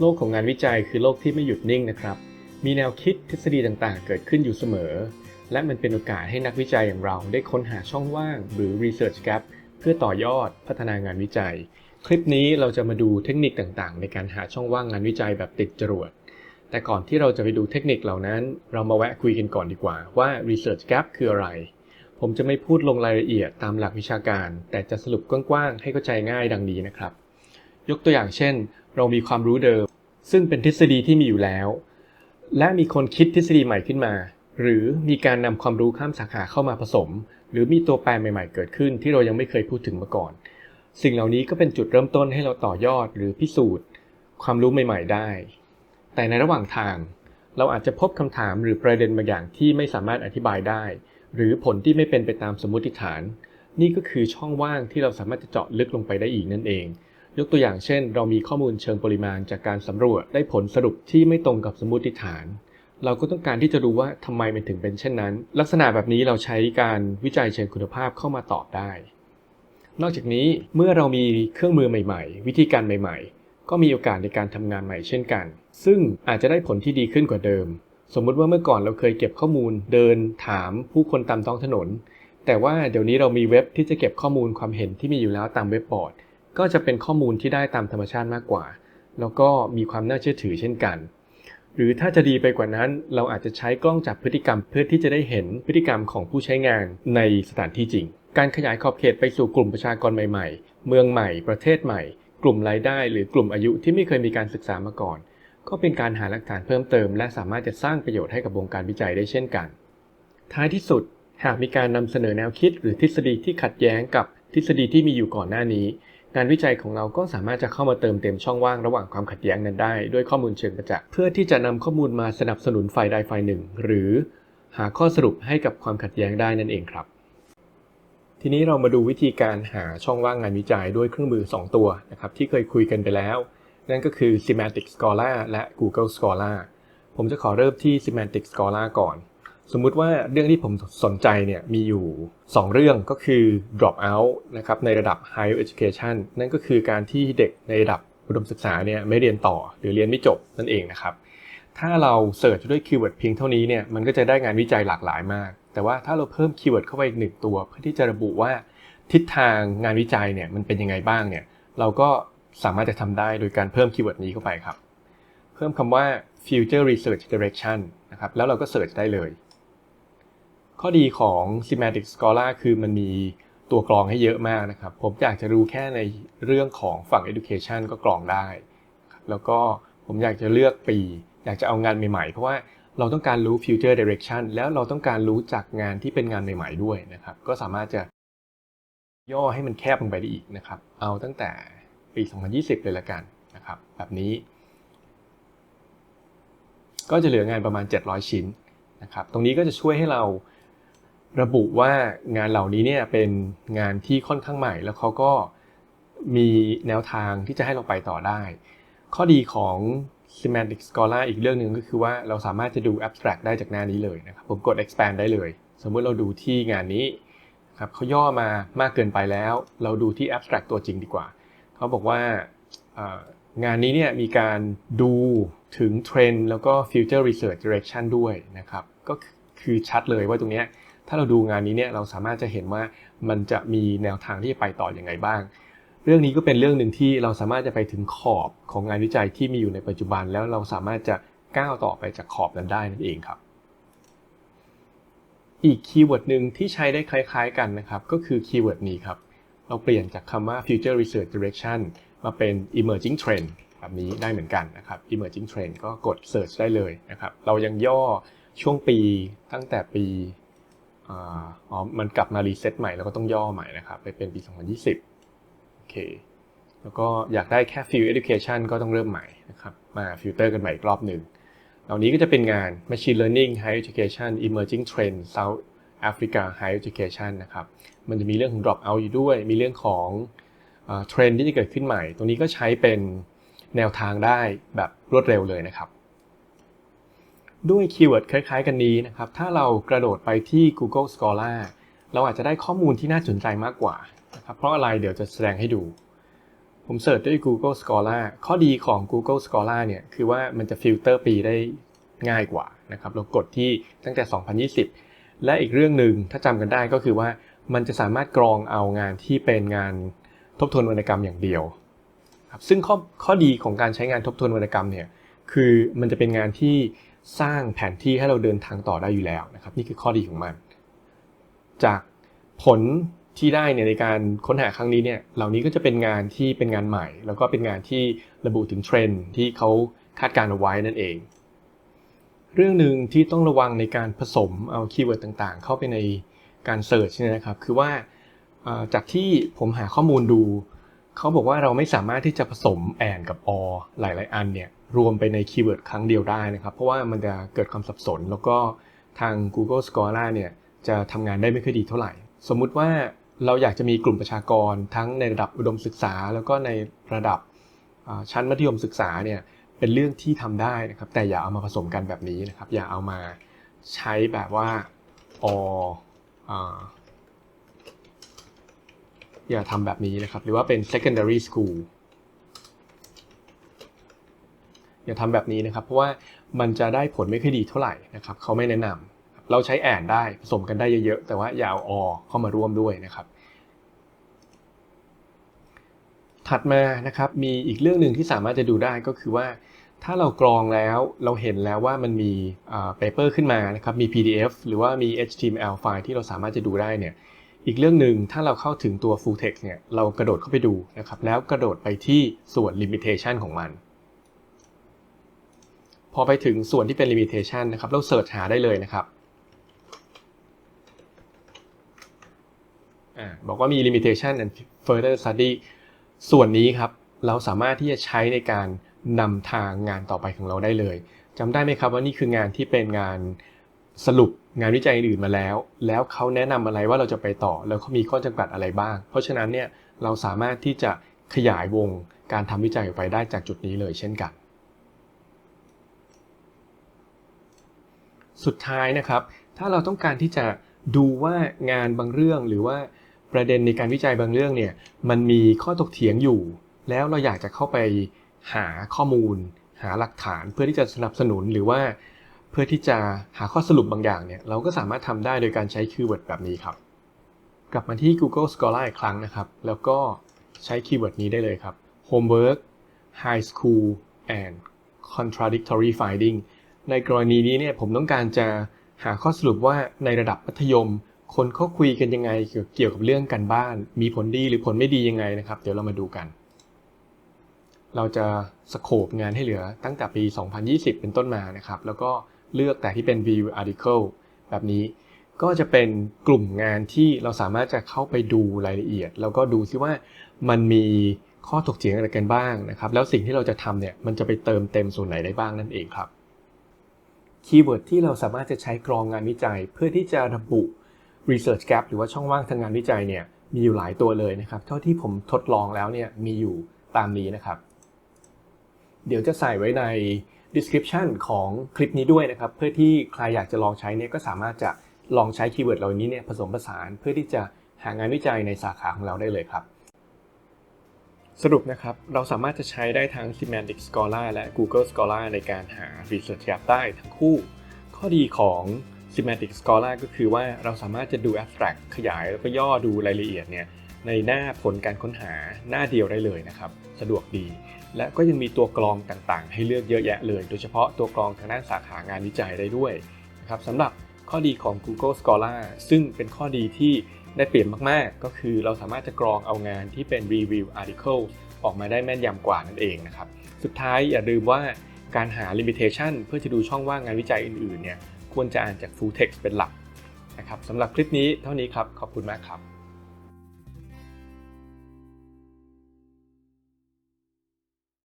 โลกของงานวิจัยคือโลกที่ไม่หยุดนิ่งนะครับ มีแนวคิดทฤษฎีต่างๆ เกิดขึ้นอยู่เสมอ และมันเป็นโอกาสให้นักวิจัยอย่างเราได้ค้นหาช่องว่าง หรือ research gap เพื่อต่อยอดพัฒนางานวิจัย คลิปนี้เราจะมาดูเทคนิคต่างๆ ในการหาช่องว่างงานวิจัยแบบติดจรวด แต่ก่อนที่เราจะไปดูเทคนิคเหล่านั้น เรามาแวะคุยกันก่อนดีกว่าว่า research gap คืออะไร ผมจะไม่พูดลงรายละเอียดตามหลักวิชาการ แต่จะสรุปกว้างๆ ให้เข้าใจง่ายดังนี้นะครับ ยกตัวอย่างเช่น เรามีความรู้เดิม ซึ่งเป็นทฤษฎีที่มีอยู่แล้ว และมีคนคิดทฤษฎีใหม่ขึ้นมา หรือมีการนำความรู้ข้ามสาขาเข้ามาผสม หรือมีตัวแปรใหม่ ๆ เกิดขึ้น ที่เรายังไม่เคยพูดถึงมาก่อน สิ่งเหล่านี้ก็เป็นจุดเริ่มต้นให้เราต่อยอดหรือพิสูจน์ ความรู้ใหม่ ๆ ได้ แต่ในระหว่างทาง เราอาจจะพบคำถามหรือประเด็นบางอย่างที่ไม่สามารถอธิบายได้ หรือผลที่ไม่เป็นไปตามสมมติฐาน นี่ก็คือช่องว่างที่เราสามารถจะเจาะลึกลงไปได้อีกนั่นเอง ยกตัวอย่างเช่น เรามีข้อมูลเชิงปริมาณจากการสำรวจได้ผลสรุปที่ไม่ตรงกับสมมติฐาน เราก็ต้องการที่จะรู้ว่าทำไมมันถึงเป็นเช่นนั้น ลักษณะแบบนี้เราใช้การวิจัยเชิงคุณภาพเข้ามาตอบได้ นอกจากนี้เมื่อเรามีเครื่องมือใหม่ ๆ วิธีการใหม่ ๆ ก็มีโอกาสในการทำงานใหม่เช่นกัน ซึ่งอาจจะได้ผลที่ดีขึ้นกว่าเดิม สมมุติว่าเมื่อก่อนเราเคยเก็บข้อมูลเดินถามผู้คนตามท้องถนน แต่ว่าเดี๋ยวนี้เรามีเว็บที่จะเก็บข้อมูลความเห็นที่มีอยู่แล้วตามเว็บบอร์ด ก็จะเป็นข้อมูลที่ได้ตามธรรมชาติมากกว่า แล้วก็มีความน่าเชื่อถือเช่นกัน หรือถ้าจะดีไปกว่านั้นเราอาจจะใช้กล้องจับพฤติกรรมเพื่อที่จะได้เห็นพฤติกรรมของผู้ใช้งานในสถานที่จริง การขยายขอบเขตไปสู่กลุ่มประชากรใหม่ ๆ เมืองใหม่ ประเทศใหม่ กลุ่มรายได้ หรือกลุ่มอายุที่ไม่เคยมีการศึกษามาก่อน ก็เป็นการหาหลักฐานเพิ่มเติม และสามารถจะสร้างประโยชน์ให้กับวงการวิจัยได้เช่นกัน ท้ายที่สุดหากมีการนำเสนอแนวคิดหรือทฤษฎีที่ขัดแย้งกับทฤษฎีที่มีอยู่ก่อนหน้านี้ งานวิจัยของเราก็สามารถจะเข้ามาเติมเต็มช่องว่างระหว่างความขัดแย้งนั้นได้ ด้วยข้อมูลเชิงประจักษ์เพื่อที่จะนำข้อมูลมาสนับสนุนฝ่ายใดฝ่ายหนึ่ง หรือหาข้อสรุปให้กับความขัดแย้งได้นั่นเองครับ ทีนี้เรามาดูวิธีการหาช่องว่างงานวิจัยด้วยเครื่องมือ 2 ตัวนะครับที่เคยคุยกันไปแล้ว นั่นก็คือ Semantic Scholar และ Google Scholar ผมจะขอเริ่มที่ Semantic Scholar ก่อน สมมุติว่าเรื่องที่ผมสนใจเนี่ยมีอยู่ 2 เรื่องก็คือ drop out นะครับในระดับ higher education นั่นก็คือการที่เด็กในระดับอุดมศึกษาเนี่ยไม่เรียนต่อหรือเรียนไม่จบนั่นเองนะครับ ถ้าเราเสิร์ชด้วยคีย์เวิร์ดเพียงเท่านี้เนี่ยมันก็จะได้งานวิจัยหลากหลายมาก แต่ว่าถ้าเราเพิ่มคีย์เวิร์ดเข้าไปอีกหนึ่งตัว เพื่อที่จะระบุว่าทิศทางงานวิจัยเนี่ยมันเป็นยังไงบ้างเนี่ยเราก็สามารถจะทำได้โดยการเพิ่มคีย์เวิร์ดนี้เข้าไปครับ เพิ่มคำว่า future research direction นะครับแล้วเราก็เสิร์ชได้เลย ข้อดีของ Semantic Scholar คือมันมีตัวกรองให้เยอะมากนะครับ ผมอยากจะรู้แค่ในเรื่องของฝั่ง education ก็กรองได้ แล้วก็ผมอยากจะเลือกปี อยากจะเอางานใหม่ๆ เพราะว่าเราต้องการรู้ future direction แล้วเราต้องการรู้จากงานที่เป็นงานใหม่ๆด้วยนะครับ ก็สามารถจะย่อให้มันแคบลงไปได้อีกนะครับ เอาตั้งแต่ปี 2020 เลยละกันนะครับ แบบนี้ ก็จะเหลืองานประมาณ 700 ชิ้นนะครับ ตรงนี้ก็จะช่วยให้เรา ระบุว่างานเหล่านี้เนี่ยเป็นงานที่ค่อนข้างใหม่ แล้วเขาก็มีแนวทางที่จะให้เราไปต่อได้ ข้อดีของ Semantic Scholar อีกเรื่องหนึ่งก็คือว่าเราสามารถจะดู abstract ได้จากหน้านี้เลยนะครับ ผมกด expand ได้เลย สมมติเราดูที่งานนี้ครับเขาย่อมามากเกินไปแล้ว เราดูที่ abstract ตัวจริงดีกว่า เขาบอกว่างานนี้เนี่ยมีการดูถึงเทรนด์แล้วก็ future research direction ด้วยนะครับ ก็คือชัดเลยว่าตรงนี้ ถ้าเราดูงานนี้เนี่ยเราสามารถจะเห็นว่ามันจะมีแนวทางที่จะไปต่ออยังไงบ้าง เรื่องนี้ก็เป็นเรื่องหนึ่งที่เราสามารถจะไปถึงขอบของงานวิจัยที่มีอยู่ในปัจจุบัน แล้วเราสามารถจะก้าวต่อไปจากขอบนั้นได้นั่นเองครับ อีกคีย์เวิร์ดหนึ่งที่ใช้ได้คล้าย ๆ กันนะครับ ก็คือคีย์เวิร์ดนี้ครับ เราเปลี่ยนจากคำว่า future research direction มาเป็น emerging trend แบบนี้ได้เหมือนกันนะครับ emerging trend ก็กด search ได้เลยนะครับ เรายังย่อช่วงปีตั้งแต่ปี อ๋อ มันกลับมารีเซ็ตใหม่แล้วก็ต้องย่อใหม่นะครับ ไปเป็นปี 2020 โอเค แล้วก็อยากได้แค่ field education ก็ต้องเริ่มใหม่นะครับ มาฟิลเตอร์กันใหม่อีกรอบหนึ่งเหล่านี้ก็จะเป็นงาน machine learning higher education emerging trend South Africa higher education นะครับ มันจะมีเรื่องของ drop out อยู่ด้วย มีเรื่องของเทรนด์ที่จะเกิดขึ้นใหม่ ตรงนี้ก็ใช้เป็นแนวทางได้แบบรวดเร็วเลยนะครับ ด้วยคีย์เวิร์ดคล้าย ๆ กันนี้นะครับ ถ้าเรากระโดดไปที่ Google Scholar เราอาจจะได้ข้อมูลที่น่าสนใจมากกว่านะครับ เพราะอะไรเดี๋ยวจะแสดงให้ดู ผมเสิร์ชด้วย Google Scholar ข้อดีของ Google Scholar เนี่ย คือว่ามันจะฟิลเตอร์ปีได้ง่ายกว่านะครับ เรากดที่ตั้งแต่ 2020 และอีกเรื่องหนึ่งถ้าจำกันได้ก็คือว่ามันจะสามารถกรองเอางานที่เป็นงานทบทวนวรรณกรรมอย่างเดียวครับซึ่งข้อข้อดีของการใช้งานทบทวนวรรณกรรมเนี่ย คือมันจะเป็นงานที่ สร้างแผนที่ให้เราเดินทางต่อได้อยู่แล้วนะครับ นี่คือข้อดีของมัน จากผลที่ได้เนี่ยในการค้นหาครั้งนี้เนี่ยเหล่านี้ก็จะเป็นงานที่เป็นงานใหม่ แล้วก็เป็นงานที่ระบุถึงเทรนด์ที่เขาคาดการณ์เอาไว้นั่นเอง เรื่องหนึ่งที่ต้องระวังในการผสมเอาคีย์เวิร์ดต่างๆ เข้าไปในการเสิร์ชเนี่ยนะครับ คือว่าจากที่ผมหาข้อมูลดู เขาบอกว่าเราไม่สามารถที่จะผสมแอนกับอหลาย ๆ อันเนี่ย รวมไปในคีย์เวิร์ดครั้งเดียวได้นะครับ เพราะว่ามันจะเกิดความสับสน แล้วก็ทาง Google Scholar เนี่ยจะทำงานได้ไม่ค่อยดีเท่าไหร่ สมมุติว่าเราอยากจะมีกลุ่มประชากรทั้งในระดับอุดมศึกษา แล้วก็ในระดับชั้นมัธยมศึกษาเนี่ยเป็นเรื่องที่ทำได้นะครับ แต่อย่าเอามาผสมกันแบบนี้นะครับ อย่าเอามาใช้แบบว่าออย่าทำแบบนี้นะครับ หรือว่าเป็น secondary school อย่าทำแบบนี้นะครับ เพราะว่ามันจะได้ผลไม่ค่อยดีเท่าไหร่นะครับเขาไม่แนะนำเราใช้แอนได้ผสมกันได้เยอะๆ แต่ว่าอย่าเอาอเข้ามาร่วมด้วยนะครับ ถัดมานะครับมีอีกเรื่องหนึ่งที่สามารถจะดูได้ก็คือว่า ถ้าเรากรองแล้วเราเห็นแล้วว่ามันมีเปเปอร์ขึ้นมานะครับมี PDF หรือว่ามี HTML ไฟล์ที่เราสามารถจะดูได้เนี่ยอีกเรื่องหนึ่งถ้าเราเข้าถึงตัว full text เนี่ยเรากระโดดเข้าไปดูนะครับแล้วกระโดดไปที่ส่วน limitation ของมัน อไปถึงส่วนที่เป็น limitation นะครับเราเสิร์ชหาได้เลยนะครับอบอกว่ามี limitation and further study ส่วนนี้ครับเราสามารถที่จะใช้ในการนำทางงานต่อไปของเราได้เลยจำได้ไหมครับว่านี่คืองานที่เป็นงานสรุปงานวิจัยอื่นมาแล้ว แล้วเขาแนะนำอะไรว่าเราจะไปต่อ แล้วเขามีข้อจำกัดอะไรบ้าง เพราะฉะนั้นเนี่ยเราสามารถที่จะขยายวงการทำวิจัยออกไปได้จากจุดนี้เลยเช่นกัน สุดท้ายนะครับ ถ้าเราต้องการที่จะดูว่างานบางเรื่องหรือว่าประเด็นในการวิจัยบางเรื่องเนี่ยมันมีข้อตกเถียงอยู่ แล้วเราอยากจะเข้าไปหาข้อมูล หาหลักฐานเพื่อที่จะสนับสนุนหรือว่า เพื่อที่จะหาข้อสรุปบางอย่างเนี่ยเราก็สามารถทำได้โดยการใช้คีย์เวิร์ดแบบนี้ครับ กลับมาที่ Google Scholar อีกครั้งนะครับ แล้วก็ใช้คีย์เวิร์ดนี้ได้เลยครับ homework high school and contradictory finding ในกรณีนี้เนี่ยผมต้องการจะหาข้อสรุปว่าในระดับมัธยม คนเขาคุยกันยังไงเกี่ยวกับเรื่องการบ้าน มีผลดีหรือผลไม่ดียังไงนะครับ เดี๋ยวเรามาดูกัน เราจะสโคปงานให้เหลือตั้งแต่ปี 2020 เป็นต้นมานะครับ แล้วก็เลือกแต่ที่เป็น view article แบบนี้ก็จะเป็นกลุ่มงานที่เราสามารถจะเข้าไปดูรายละเอียด แล้วก็ดูซิว่ามันมีข้อถกเถียงอะไรกันบ้างนะครับ แล้วสิ่งที่เราจะทำเนี่ยมันจะไปเติมเต็มส่วนไหนได้บ้างนั่นเองครับ คีย์เวิร์ดที่เราสามารถจะใช้กรองงานวิจัย เพื่อที่จะระบุ research gap หรือว่าช่องว่างทางงานวิจัยเนี่ยมีอยู่หลายตัวเลยนะครับ เท่าที่ผมทดลองแล้วเนี่ยมีอยู่ตามนี้นะครับ เดี๋ยวจะใส่ไว้ใน description ของคลิปนี้ด้วยนะครับ เพื่อที่ใครอยากจะลองใช้เนี่ยก็สามารถจะลองใช้คีย์เวิร์ดเหล่านี้เนี่ยผสมผสานเพื่อที่จะหางานวิจัยในสาขาของเราได้เลยครับ สรุปนะครับ เราสามารถจะใช้ได้ทั้ง Semantic Scholar และ Google Scholar ในการหา Research Gap ได้ทั้งคู่ ข้อดีของ Semantic Scholar ก็คือว่าเราสามารถจะดู abstract ขยายแล้วก็ย่อดูรายละเอียดเนี่ยในหน้าผลการค้นหาหน้าเดียวได้เลยนะครับ สะดวกดี และก็ยังมีตัวกรองต่างๆ ให้เลือกเยอะแยะเลย โดยเฉพาะตัวกรองทางด้านสาขางานวิจัยได้ด้วยนะครับสำหรับข้อดีของ Google Scholar ซึ่งเป็นข้อดีที่ ได้เปลี่ยนมากๆ ก็คือเราสามารถจะกรองเอางานที่เป็น review article ออกมาได้แม่นยำกว่านั่นเองนะครับ สุดท้ายอย่าลืมว่าการหา limitation เพื่อจะดูช่องว่างงานวิจัยอื่นๆเนี่ยควรจะอ่านจาก full text เป็นหลักนะครับสำหรับคลิปนี้เท่านี้ครับ ขอบคุณมากครับ